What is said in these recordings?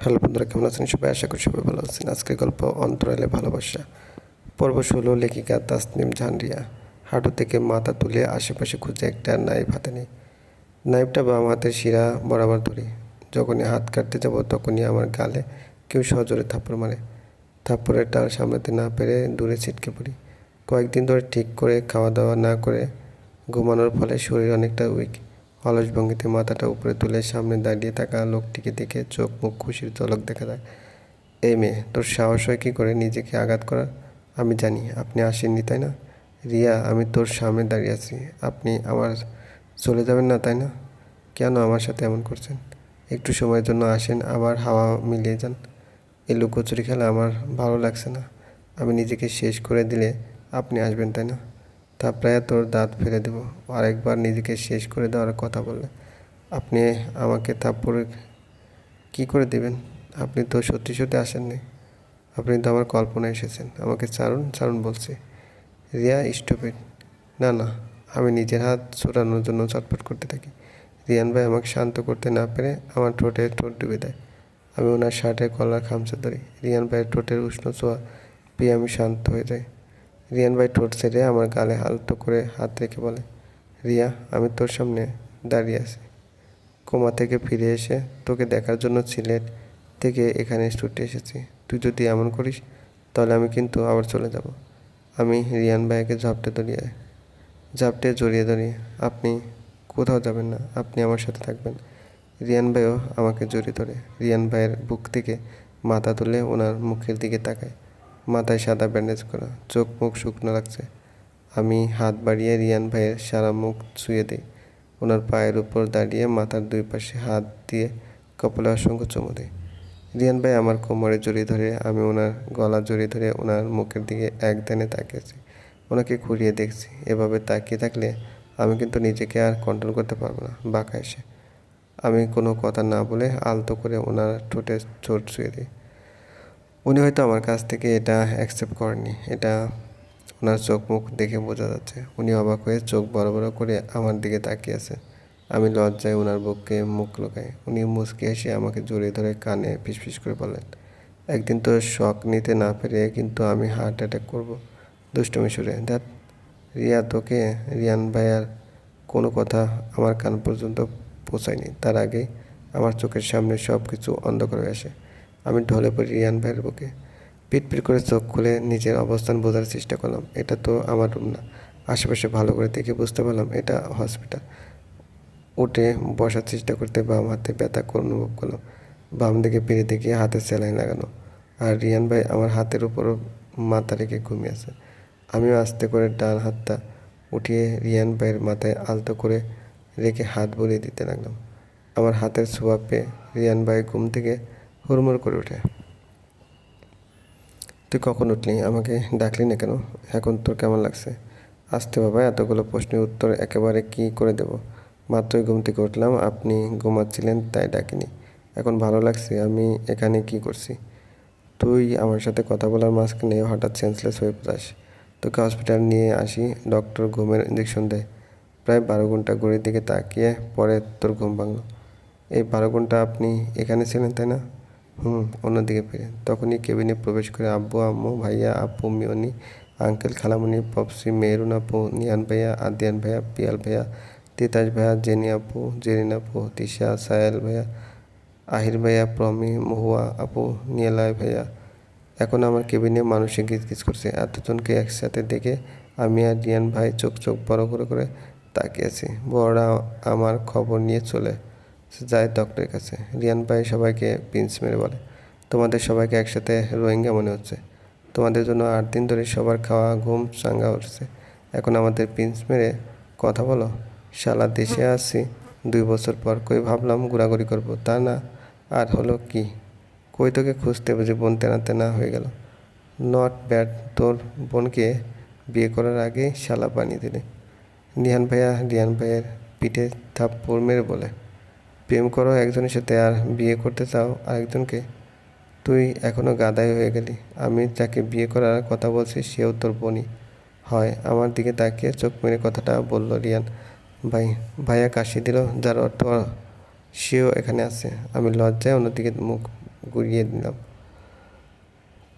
Hello বন্ধুরা, কেমন আছেন? সবাই আশা করি সবাই ভালো আছেন। আজকের গল্প অন্তরালে ভালোবাসা। পর্ব ষোলো লেখিকা তাসনিম ঝান্ডিয়া। হাঁটু থেকে মাথা তুলে আশেপাশে খুঁজে একটা নাইফ হাতে নেই। নাইফটা বাম হাতের শিরা বরাবর ধরি। যখনই হাত কাটতে যাব, তখনই আমার গালে কেউ সজোরে থাপ্পড় মারে। থাপ্পড়ের টান সামলাতে না পেরে দূরে ছিটকে পড়ি। কয়েকদিন ধরে ঠিক করে খাওয়া দাওয়া না করে ঘুমানোর ফলে শরীর অনেকটা উইক অলস ভঙ্গিতে মাথাটা উপরে তুলে সামনে দাঁড়িয়ে থাকা লোকটিকে দেখে চোখ মুখ খুশির ঝলক দেখা যায়। এই মেয়ে, তোর সাহস হয় কী করে নিজেকে আঘাত করার আমি জানি, আপনি আসেননি, তাই না? রিয়া, আমি তোর সামনে দাঁড়িয়ে আছি। আপনি আমার চলে যাবেন না, তাই না? কেন আমার সাথে এমন করছেন? একটু সময়ের জন্য আসেন, আবার হাওয়া মিলিয়ে যান। এই লুকোচুরি খেলা আমার ভালো লাগছে না। আমি নিজেকে শেষ করে দিলে আপনি আসবেন, তাই না? থাপড়ায় তোর দাঁত ফেলে দেবো। আরেকবার নিজেকে শেষ করে দেওয়ার কথা বললে। আপনি আমাকে থাপ্পড়ে কী করে দেবেন? আপনি তো সত্যি সত্যি আসেননি। আপনি তো আমার কল্পনায় এসেছেন। আমাকে ছাড়ুন ছাড়ুন বলছি। রিয়া স্টুপিড না না, আমি নিজের হাত ছোটানোর জন্য চটপট করতে থাকি। রিয়ান ভাই আমাকে শান্ত করতে না পেরে আমার ঠোঁটে ঠোঁট ডুবে দেয়। আমি ওনার শার্টের কলার খামচে ধরি। রিয়ান ভাইয়ের ঠোঁটের উষ্ণ ছোঁয়া পেয়ে আমি শান্ত হয়ে যাই। রিয়ান ভাই ঠোঁট ছেড়ে আমার গালে হালতো করে হাত রেখে বলে, রিয়া, আমি তোর সামনে দাঁড়িয়ে আছি। কোমা থেকে ফিরে এসে তোকে দেখার জন্য সিলেট থেকে এখানে ছুটে এসেছি। তুই যদি এমন করিস, তাহলে আমি কিন্তু আবার চলে যাব। আমি রিয়ান ভাইকে ঝাপটে ধরিয়ে, ঝাপটে জড়িয়ে ধরি, আপনি কোথাও যাবেন না, আপনি আমার সাথে থাকবেন। রিয়ান ভাইও আমাকে জড়িয়ে ধরে। রিয়ান ভাইয়ের বুক থেকে মাথা তুলে ওনার মুখের দিকে তাকায়। মাথায় সাদা ব্যান্ডেজ করা, চোখ মুখ শুকনো লাগছে। আমি হাত বাড়িয়ে রিয়ান ভাইয়ের সারা মুখ ছুঁয়ে দিই। ওনার পায়ের উপর দাঁড়িয়ে মাথার দুই পাশে হাত দিয়ে কপালে অসংখ্য চুমু দিই। রিয়ান ভাই আমার কোমরে জড়িয়ে ধরে, আমি ওনার গলা জড়িয়ে ধরে ওনার মুখের দিকে এক ধ্যানে তাকিয়েছি। ওনাকে ঘুরিয়ে দেখছি। এভাবে তাকিয়ে থাকলে আমি কিন্তু নিজেকে আর কন্ট্রোল করতে পারব না, বাঁকা এসে। আমি কোনো কথা না বলে আলতো করে ওনার ঠোঁটে চোট ছুঁয়ে দিই। উনি হয়তো আমার কাছ থেকে এটা অ্যাকসেপ্ট করেননি। এটা ওনার চোখ মুখ দেখে বোঝা যাচ্ছে। উনি অবাক হয়ে চোখ বড় বড় করে আমার দিকে তাকিয়ে আছে। আমি লজ্জায় ওনার বুককে মুখ লোকাই। উনি মুচকে এসে আমাকে জড়িয়ে ধরে কানে ফিসফিস করে বলেন একদিন তো শখ নিতে না পেরে কিন্তু আমি হার্ট অ্যাটাক করব। দুষ্টমি সুরে দ্যাট রিয়া তোকে, রিয়ান ভাইয়ার কোনো কথা আমার কান পর্যন্ত পৌঁছায়নি। তার আগে আমার চোখের সামনে সব কিছু অন্ধকার হয়ে আসে। আমি ঢলে পড়ি রিয়ান ভাইয়ের বুকে। পিটপিট করে চোখ খুলে নিজের অবস্থান বোঝার চেষ্টা করলাম। এটা তো আমার রুম না। আশেপাশে ভালো করে দেখে বুঝতে পারলাম এটা হসপিটাল। উঠে বসার চেষ্টা করতে বাম হাতে ব্যথা অনুভব করলাম। বাম দিকে ফিরে দেখি হাতে স্যালাইন লাগানো। আর রিয়ান ভাই আমার হাতের উপরও মাথা রেখে ঘুমিয়ে আছে। আমিও আস্তে করে ডান হাতটা উঠিয়ে রিয়ান ভাইয়ের মাথায় আলতো করে রেখে হাত বলিয়ে দিতে লাগলাম। আমার হাতের ছোঁয়া পেয়ে রিয়ান ভাই ঘুম থেকে হুড়মুড় করে ওঠে। তুই কখন উঠলি? আমাকে ডাকলি না কেন? এখন তোর কেমন লাগছে? আসতে বাবা, এতগুলো প্রশ্নের উত্তর একেবারে কি করে দেব? মাত্রই ঘুম থেকে উঠলাম, আপনি ঘুমাচ্ছিলেন, তাই ডাকিনি। এখন ভালো লাগছে, আমি এখানে কি করছি? তুই আমার সাথে কথা বলার মাঝখানে হঠাৎ সেন্সলেস হয়ে পড়াস তোকে হসপিটাল নিয়ে আসি ডক্টর ঘুমের ইঞ্জেকশন দেয়। প্রায় বারো ঘণ্টা ঘড়ির দিকে তাকিয়ে পরে তোর ঘুম ভাঙলো। এই বারো ঘণ্টা আপনি এখানে ছিলেন, তাই না? হুম, অন্যদিকে ফিরে। তখনই কেবিনে প্রবেশ করে আব্বু, আম্মু, ভাইয়া, আপু, মিয়নি, আঙ্কেল খালামণি পপসি মেহরুন আপু, নিয়ান ভাইয়া, আদিয়ান ভাইয়া, পিয়াল ভাইয়া, তিতাস ভাইয়া, জেনি আপু, জেরিন আপু, তিশা, সায়াল ভাইয়া, আহির ভাইয়া, প্রমি, মহুয়া আপু, নিয়ালয় ভাইয়া। এখন আমার কেবিনে মানুষে গিজ গিজ করছে। এতজনকে একসাথে দেখে আমি আর রিয়ান ভাই চোখ চোখ বড় করে করে তাকিয়েছি বড়রা আমার খবর নিয়ে চলে। যায় ডক্টরের কাছে। রিয়ান ভাই সবাইকে পিঞ্চ মেরে বলে, তোমাদের সবাইকে একসাথে রোহিঙ্গা মনে হচ্ছে। তোমাদের জন্য আট দিন ধরে সবার খাওয়া, ঘুম চাঙ্গা উঠছে। এখন আমাদের পিঞ্চ মেরে কথা বলো। শালা দেশে আসছি দুই বছর পর কই ভাবলাম ঘোরাঘুরি করব, তা না, আর হলো কি? কই তোকে খুঁজতে বুঝি বোন তেনা তেনা হয়ে গেল। নট ব্যাড, তোর বোনকে বিয়ে করার আগে শালা বানিয়ে দিলে। নিহান ভাইয়া, রিয়ান ভাইয়ের পিঠে থাপ্পড় মেরে বলে প্রেম করো, একজনের সাথে আর বিয়ে করতে চাও আরেকজনকে। তুই এখনও গাদাই হয়ে গেলি। আমি যাকে বিয়ে করার কথা বলছি, সেও তোর বনি হয়, আমার দিকে তাকিয়ে চোখ মেরে কথাটা বলল রিয়ান। ভাই, ভাইয়া কাশি দিল, যার অর্থ সেও এখানে আছে। আমি লজ্জায় অন্যদিকে মুখ ঘুরিয়ে দিলাম।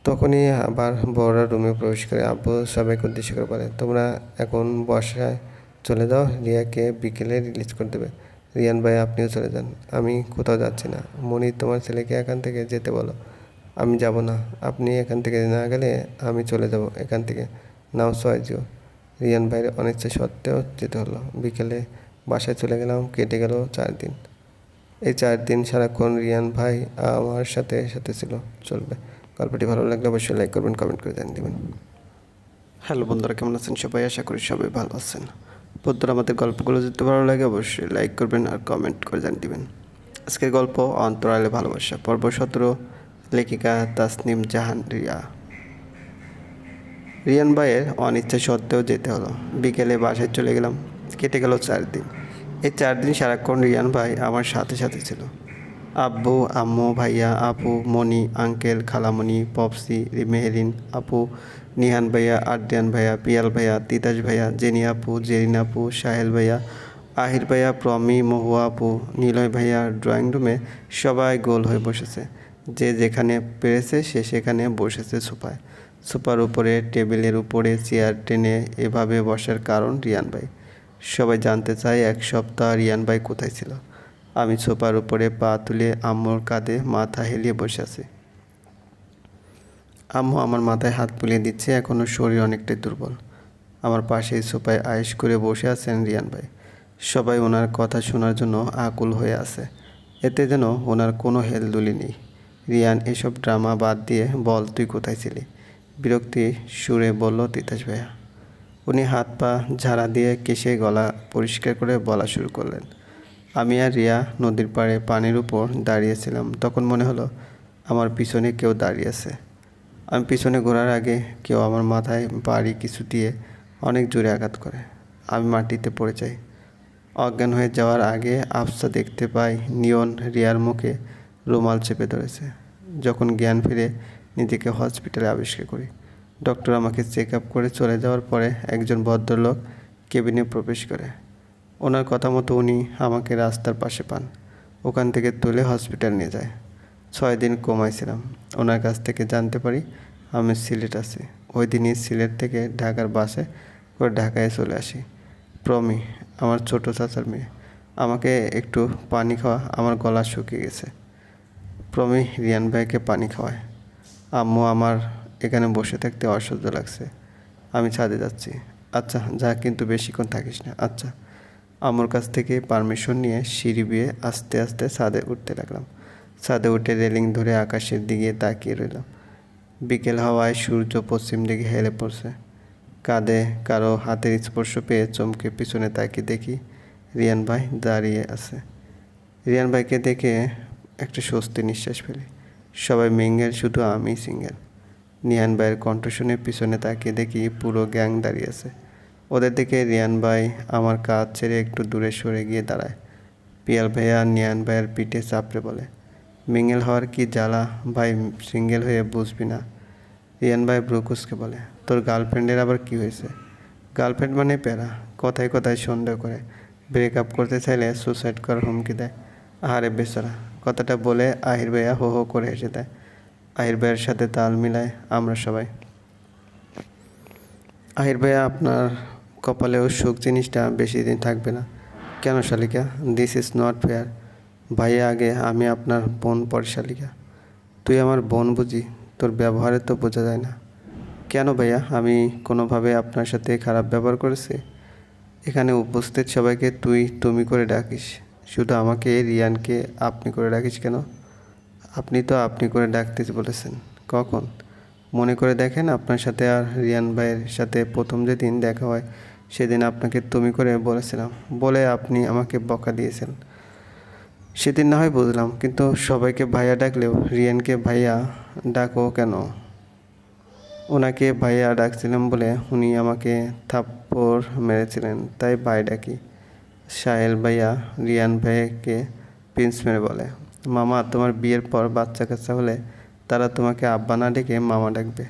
তখনই আবার বড়রা রুমে প্রবেশ করে, আব্বু সবাইকে উদ্দেশ্য করে বলে, তোমরা এখন বর্ষায় চলে যাও, রিয়াকে বিকেলে রিলিজ করে দেবে। রিয়ান ভাই, আপনিও চলে যান। আমি কোথাও যাচ্ছি না। মনি তোমার ছেলেকে এখান থেকে যেতে বলো। আমি যাব না। আপনি এখান থেকে না গেলে আমি চলে যাব এখান থেকে। নাও সয়জিও রিয়ান ভাইয়ের অনিচ্ছা সত্ত্বেও যেতে হলো। বিকেলে বাসায় চলে গেলাম। কেটে গেল চার দিন। এই চার দিন সারাক্ষণ রিয়ান ভাই আমার সাথে সাথে ছিল। চলবে। গল্পটি ভালো লাগলে অবশ্যই লাইক করবেন কমেন্ট করে জানিয়ে দেবেন। হ্যালো বন্ধুরা, কেমন আছেন? সবাই আশা করি সবাই ভালো আছেন। বন্ধুরা আমাদের গল্পগুলো যদি ভালো লাগে অবশ্যই লাইক করবেন আর কমেন্ট করে জানিয়ে দেবেন। আজকের গল্প অন্তরালে ভালোবাসা। পর্ব সতেরো, লেখিকা তাসনিম জাহান রিয়া। রিয়ান ভাইয়ের অনিচ্ছা সত্ত্বেও যেতে হলো। বিকেলে বাসায় চলে গেলাম। কেটে গেল চার দিন এই চার দিন সারাক্ষণ রিয়ান ভাই আমার সাথে সাথে ছিল। আব্বু, আম্মু, ভাইয়া, আপু মনি আঙ্কেল খালামণি পপসি মেহেরিন, আপু নিহান ভাইয়া, আরদিয়ান ভাইয়া, পিয়াল ভাইয়া, তিতাস ভাইয়া, জেনি আপু, জেরিন আপু, সাহেল ভাইয়া, আহির ভাইয়া, প্রমি, মহুয়া আপু, নিলয় ভাইয়া, ড্রয়িং রুমে সবাই গোল হয়ে বসেছে। যে যেখানে পেরেছে, সে সেখানে বসেছে সোফায়। সোফার উপরে, টেবিলের উপরে, চেয়ার টেনে এভাবে বসার কারণ রিয়ান ভাই। সবাই জানতে চায়, এক সপ্তাহ রিয়ান ভাই কোথায় ছিল। আমি সোফার উপরে পা তুলে আম্মুর কাঁধে মাথা হেলিয়ে বসে আছি। আম্মু আমার মাথায় হাত বুলিয়ে দিচ্ছে এখনও শরীর অনেকটাই দুর্বল। আমার পাশেই সোফায় আয়েশ করে বসে আছেন রিয়ান ভাই। সবাই ওনার কথা শোনার জন্য আকুল হয়ে আছে। এতে যেন ওনার কোনো হেলদুলি নেই। রিয়ান, এসব ড্রামা বাদ দিয়ে বল, তুই কোথায় ছিলি? বিরক্তি সুরে বলল, তিতাস ভাইয়া। উনি হাত পা ঝাড়া দিয়ে কেশে গলা পরিষ্কার করে বলা শুরু করলেন। আমি আর রিয়া নদীর পাড়ে পানির উপর দাঁড়িয়েছিলাম। তখন মনে হলো, আমার পিছনে কেউ দাঁড়িয়ে আছে। আমি পিছনে ঘোরার আগে কেউ আমার মাথায় বাড়ি কিছু দিয়ে অনেক জোরে আঘাত করে। আমি মাটিতে পড়ে যাই। অজ্ঞান হয়ে যাওয়ার আগে আফসা দেখতে পাই নিয়ন রিয়ার মুখে রুমাল চেপে ধরেছে। যখন জ্ঞান ফিরে নিজেকে হসপিটালে আবিষ্কার করি। ডক্টর আমাকে চেক আপ করে চলে যাওয়ার পরে একজন ভদ্রলোক কেবিনে প্রবেশ করে। ওনার কথা মতো উনি আমাকে রাস্তার পাশে পান। ওখান থেকে তুলে হসপিটাল নিয়ে যায়। ছয় দিন কমাইছিলাম ওনার কাছ থেকে জানতে পারি, আমি সিলেট আছি। ওই দিনই সিলেট থেকে ঢাকার বাসে করে ঢাকায় চলে আসি। প্রমি, আমার ছোট চাচার মেয়ে, আমাকে একটু পানি খাওয়া, আমার গলা শুকিয়ে গেছে। প্রমি, রিয়ান ভাইকে পানি খাওয়ায়। আম্মু আমার এখানে বসে থাকতে অসহ্য লাগছে। আমি ছাদে যাচ্ছি। আচ্ছা যা কিন্তু বেশিক্ষণ থাকিস না। আচ্ছা আম্মুর কাছ থেকে পারমিশন নিয়ে সিঁড়ি বিয়ে আস্তে আস্তে ছাদে উঠতে লাগলাম। ছাদে উঠে রেলিং ধরে আকাশের দিকে তাকিয়ে রইলাম বিকেল হাওয়ায় সূর্য পশ্চিম দিকে হেলে পড়ছে। কাঁধে কারও হাতের স্পর্শ পেয়ে চমকে পিছনে তাকিয়ে দেখি রিয়ান ভাই দাঁড়িয়ে আছে। রিয়ান ভাইকে দেখে একটা স্বস্তি নিঃশ্বাস ফেলি। সবাই মিঙ্গেল, শুধু আমি সিঙ্গেল। নিয়ান ভাইয়ের কণ্ঠ শুনে পিছনে তাকিয়ে দেখি পুরো গ্যাং দাঁড়িয়ে আছে। ওদের দিকে রিয়ান ভাই আমার কাজ ছেড়ে একটু দূরে সরে গিয়ে দাঁড়ায়। পিয়াল ভাইয়া নিয়ান ভাইয়ের পিঠে চাপড়ে বলে মিঙ্গেল হওয়ার কি জ্বালা? ভাই, সিঙ্গেল হয়ে বুঝবি না। রিয়ান ভাই ব্রুকুসকে বলে, তোর গার্লফ্রেন্ডের আবার কি হয়েছে? গার্লফ্রেন্ড মানে প্যারা, কথায় কথায় সন্দেহ করে। ব্রেকআপ করতে চাইলে সুসাইড করার হুমকি দেয়। আহারে বেচারা, কথাটা বলে আহির ভাইয়া হো হো করে হেসে দেয়। আহির ভাইয়ের সাথে তাল মিলায় আমরা সবাই। আহির ভাইয়া, আপনার কপালেও সুখ জিনিসটা বেশি দিন থাকবে না। কেন শালিকা? দিস ইজ নট ফেয়ার ভাইয়া আগে আমি আপনার বোন পর শালিকা তুই আমার বোন বুঝি, তোর ব্যবহারে তো বোঝা যায় না। কেন ভাইয়া? আমি কোনোভাবে আপনার সাথে খারাপ ব্যবহার করেছি? এখানে উপস্থিত সবাইকে তুই, তুমি করে ডাকিস। শুধু আমাকে, রিয়ানকে আপনি করে ডাকিস কেন? আপনি তো আপনি করে ডাকতে বলেছেন। কখন? মনে করে দেখেন আপনার সাথে আর রিয়ান ভাইয়ের সাথে প্রথম যেদিন দেখা হয়, সেদিন আপনাকে তুমি করে বলেছিলাম। বলে আপনি আমাকে বকা দিয়েছেন। সেদিন না হয় বুঝলাম, কিন্তু সবাইকে ভাইয়া ডাকলেও রিয়ানকে ভাইয়া ডাকো কেন? ওনাকে ভাইয়া ডাকছিলাম বলে উনি আমাকে থাপ্পড় মেরেছিলেন, তাই ভাই ডাকি। সাহেল ভাইয়া রিয়ান ভাইয়াকে প্রিন্স মেরে বলে, মামা, তোমার বিয়ের পর বাচ্চা কাচ্চা হলে তারা তোমাকে আব্বা না ডেকে মামা ডাকবে?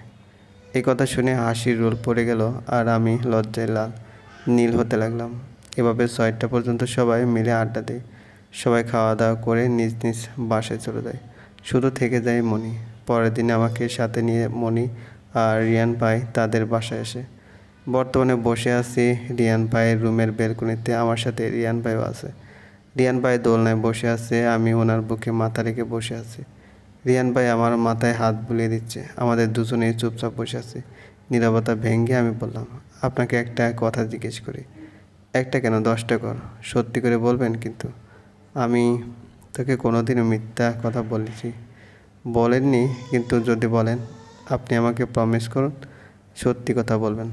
এই কথা শুনে হাসির রোল পড়ে গেল আর আমি লজ্জায় লাল, নীল হতে লাগলাম। এভাবে ছয়টা পর্যন্ত সবাই মিলে আড্ডা দেয়। সবাই খাওয়া দাওয়া করে নিজ নিজ বাসায় চলে যায়। শুধু থেকে যায় মনি পরের দিন আমাকে সাথে নিয়ে মনি আর রিয়ান পাই তাদের বাসায় এসে বর্তমানে বসে আছি রিয়ান পায়ের রুমের বেলকনিতে, আমার সাথে রিয়ান পাইও আছে। রিয়ান ভাই দোলনায় বসে আছে, আমি ওনার বুকে মাথা রেখে বসে আছি। রিয়ান ভাই আমার মাথায় হাত বুলিয়ে দিচ্ছে, আমাদের দুজনেই চুপচাপ বসে আছি। নীরবতা ভেঙে আমি বললাম, আপনাকে একটা কথা জিজ্ঞেস করি। একটা কেন, দশটা কর। সত্যি করে বলবেন কিন্তু। আমি তোকে কোনোদিনও মিথ্যা কথা বলেছি। বলেননি, কিন্তু যদি বলেন, আপনি আমাকে প্রমিস করুন, সত্যি কথা বলবেন।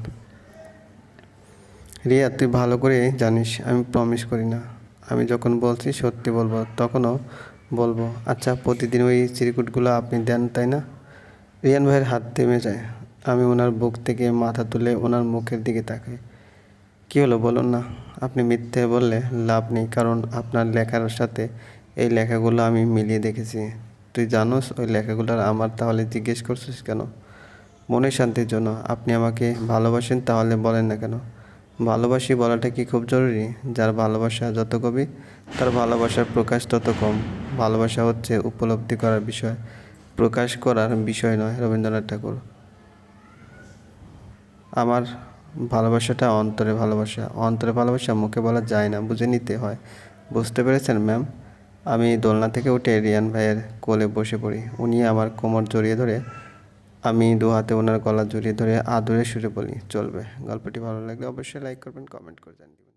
রিয়া, তুই ভালো করে জানিস, আমি প্রমিস করি না। আমি যখন বলছি সত্যি বলব, তখনও বলব আচ্ছা প্রতিদিন ওই চিরকুটগুলো আপনি দেন, তাই না? রিয়ান ভাইয়ের হাত থেমে যায়। আমি ওনার বুক থেকে মাথা তুলে ওনার মুখের দিকে তাকাই। কী হলো বলুন না? আপনি মিথ্যে বললে লাভ নেই, কারণ আপনার লেখার সাথে এই লেখাগুলো আমি মিলিয়ে দেখেছি। তুই জানোস ওই লেখাগুলোর আমার তাহলে জিজ্ঞেস করছিস কেন? মনের শান্তির জন্য। আপনি আমাকে ভালোবাসেন তাহলে বলেন না কেন? ভালোবাসি বলাটা কি খুব জরুরি? যার ভালোবাসা যত কবি তার ভালোবাসার প্রকাশ তত কম। ভালোবাসা হচ্ছে উপলব্ধি করার বিষয়, প্রকাশ করার বিষয় নয়, রবীন্দ্রনাথ ঠাকুর। আমার ভালোবাসাটা অন্তরে ভালোবাসা। অন্তরে ভালোবাসা মুখে বলা যায় না, বুঝে নিতে হয়। বুঝতে পেরেছেন, ম্যাম? আমি দোলনা থেকে উঠে রিয়ান ভাইয়ের কোলে বসে পড়ি। উনি আমার কোমর জড়িয়ে ধরে, আমি দু হাতে ওনার গলা জড়িয়ে ধরে আদরে সুরে বলি, চলবে। গল্পটি ভালো লাগলে অবশ্যই লাইক করবেন, কমেন্ট করে জানিয়ে